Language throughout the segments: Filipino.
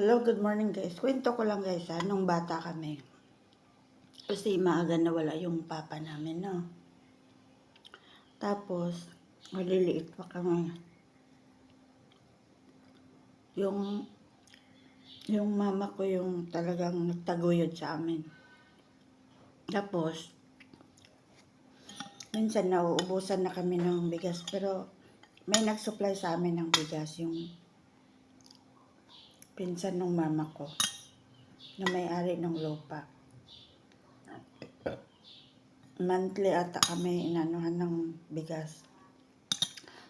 Hello, good morning guys. Kwento ko lang guys ha, nung bata kami. Kasi maaga na wala yung papa namin, no? Tapos, maliliit pa kami. Yung, yung mama ko yung talagang nagtaguyod sa amin. Tapos, minsan nauubusan na kami ng bigas, pero may nag-supply sa amin ng bigas, yung pinsan ng mama ko na may-ari ng lupa. Monthly ata kami inanuhan ng bigas.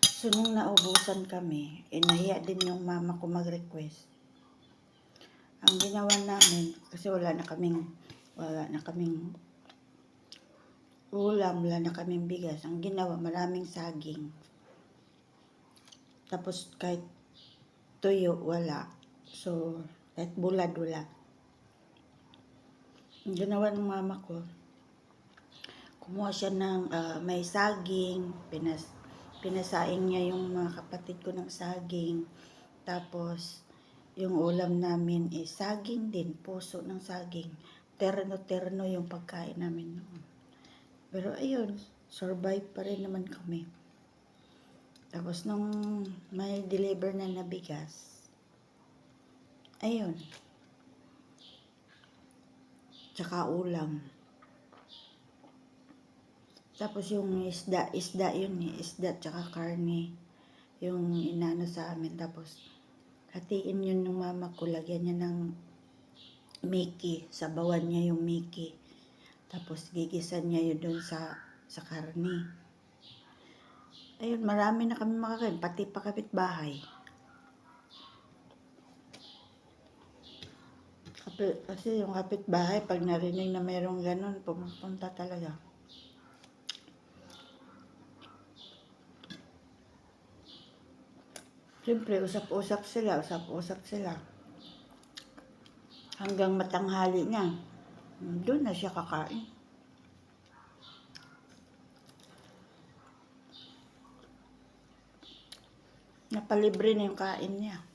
So, nung naubusan kami, inahiya din yung mama ko mag-request. Ang ginawa namin, kasi wala na kaming, wala na kaming ulam, wala na kaming bigas. Ang ginawa, maraming saging. Tapos kahit tuyo, wala. So, kahit bulad, wala. Ang ginawa ng mama ko, kumuha siya ng ah, may saging, pinas, pinasaing niya yung mga kapatid ko ng saging. Tapos, yung ulam namin is saging din, puso ng saging. Terno-terno yung pagkain namin noon. Pero ayun, survive pa rin naman kami. Tapos nung may deliver na na bigas, ayun. Tsaka ulam. Tapos yung isda, isda yun eh, isda tsaka karne. Yung inano sa amin. Tapos, hatiin yun ng mama ko, lagyan niya ng Mickey. Sabawan niya yung Mickey. Tapos, gigisan niya yun doon sa, sa karne. Ayun, marami na kami makakain, pati pa kapitbahay. Kapi, kasi yung kapitbahay, pag narinig na mayroong ganun, pumupunta talaga. Siyempre, usap-usap sila, usap-usap sila. Hanggang matanghali na. Doon na siya kakain. Napalibre na yung kain niya.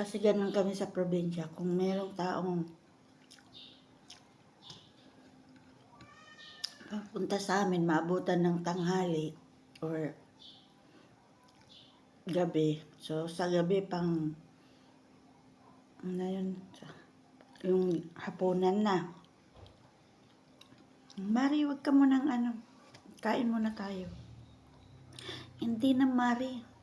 Kasi ganun kami sa probinsya. Kung merong taong punta sa amin, maabutan ng tanghali or gabi. So, sa gabi pang ano yun, yung hapunan na. Mari, wag ka munang ano, kain muna tayo. Hindi na, Mari.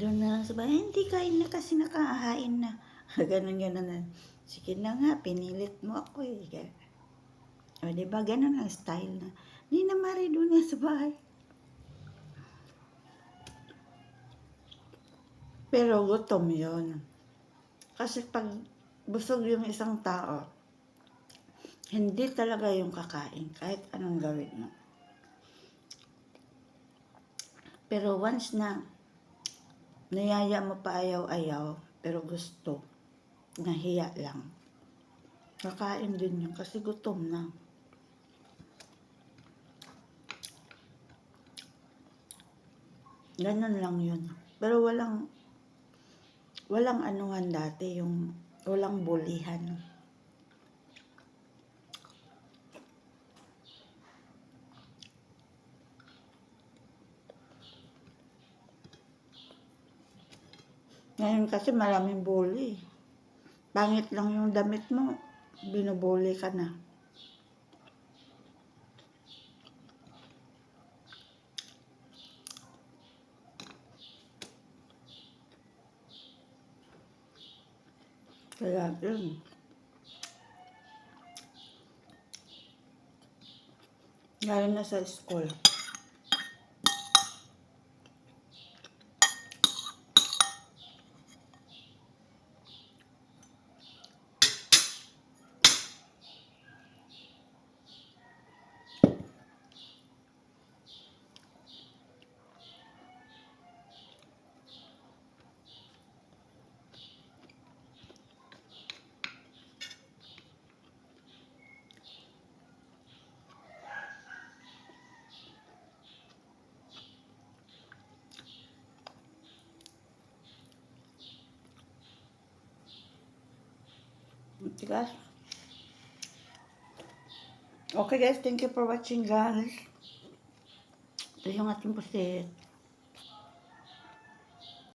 Doon na lang sa bahay, hindi kain na kasi nakahain na. ganun, ganun na. Sige na nga, pinilit mo ako eh. O, di ba? Ganun ang style na. Hindi na, Mari, doon na sa bahay. Pero gutom yon Kasi pag busog yung isang tao, hindi talaga yung kakain, kahit anong gawin mo. Pero once na niyaya mo pa ayaw-ayaw, pero gusto, nahiya lang. Kakain din yun kasi gutom na. Ganun lang yun. Pero walang, walang anuhan dati, yung walang bulihan. Ngayon kasi maraming bully. Pangit lang yung damit mo, binubuli ka na. Kaya yun. Lalo na sa school. Tigas. Okay guys, thank you for watching guys. Ito yung ating pusit.